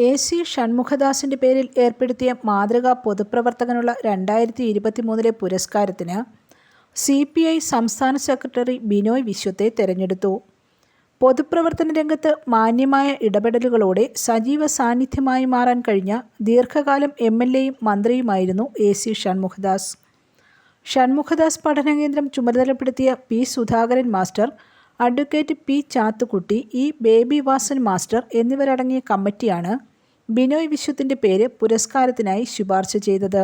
A C ഷൺമുഖദാസിന്റെ പേരിൽ ഏർപ്പെടുത്തിയ മാതൃകാ പൊതുപ്രവർത്തകനുള്ള രണ്ടായിരത്തി ഇരുപത്തി മൂന്നിലെ പുരസ്കാരത്തിന് സി പി ഐ സംസ്ഥാന സെക്രട്ടറി ബിനോയ് വിശ്വത്തെ തെരഞ്ഞെടുത്തു. പൊതുപ്രവർത്തന രംഗത്ത് മാന്യമായ ഇടപെടലുകളോടെ സജീവ സാന്നിധ്യമായി മാറാൻ കഴിഞ്ഞ ദീർഘകാലം എം എൽ എയും മന്ത്രിയുമായിരുന്നു എ സി ഷൺമുഖദാസ്. ഷൺമുഖദാസ് പഠനകേന്ദ്രം ചുമതലപ്പെടുത്തിയ P Sudhakaran master advocate P Chathukutty E Baby Vasan master എന്നിവരടങ്ങിയ കമ്മിറ്റിയാണ് ബിനോയ് വിശ്വത്തിന്റെ പേര് പുരസ്കാരത്തിനായി ശുപാർശ ചെയ്തത്.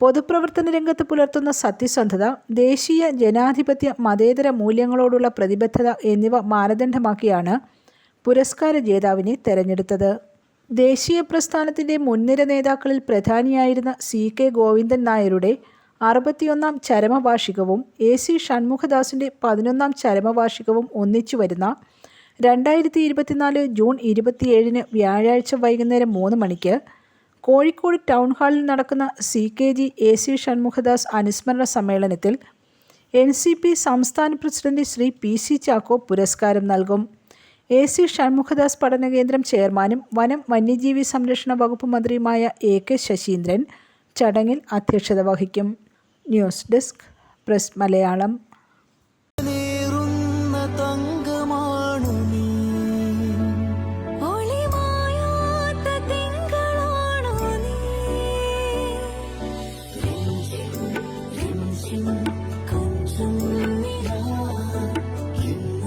പൊതുപ്രവർത്തന രംഗത്ത് പുലർത്തുന്ന സത്യസന്ധത ദേശീയ ജനാധിപത്യ മതേതര മൂല്യങ്ങളോടുള്ള പ്രതിബദ്ധത എന്നിവ മാനദണ്ഡമാക്കിയാണ് പുരസ്കാര ജേതാവിനെ തെരഞ്ഞെടുത്തത്. ദേശീയ പ്രസ്ഥാനത്തിന്റെ മുൻനിര നേതാക്കളിൽ പ്രധാനിയായിരുന്ന സി കെ ഗോവിന്ദൻ നായരുടെ അറുപത്തിയൊന്നാം ചരമവാർഷികവും എ സി ഷൺമുഖദാസിന്റെ പതിനൊന്നാം ചരമവാർഷികവും ഒന്നിച്ചു വരുന്ന രണ്ടായിരത്തി ഇരുപത്തിനാല് ജൂൺ ഇരുപത്തിയേഴിന് വ്യാഴാഴ്ച വൈകുന്നേരം മൂന്ന് മണിക്ക് കോഴിക്കോട് ടൗൺ ഹാളിൽ നടക്കുന്ന C K G A C Shanmukhadas അനുസ്മരണ സമ്മേളനത്തിൽ എൻ സി പി സംസ്ഥാന president Shri P C Chacko പുരസ്കാരം നൽകും. എ സി ഷൺമുഖദാസ് പഠനകേന്ദ്രം ചെയർമാനും വനം വന്യജീവി സംരക്ഷണ വകുപ്പ് മന്ത്രിയുമായ എ കെ ശശീന്ദ്രൻ ചടങ്ങിൽ അധ്യക്ഷത വഹിക്കും. News desk press Malayalam.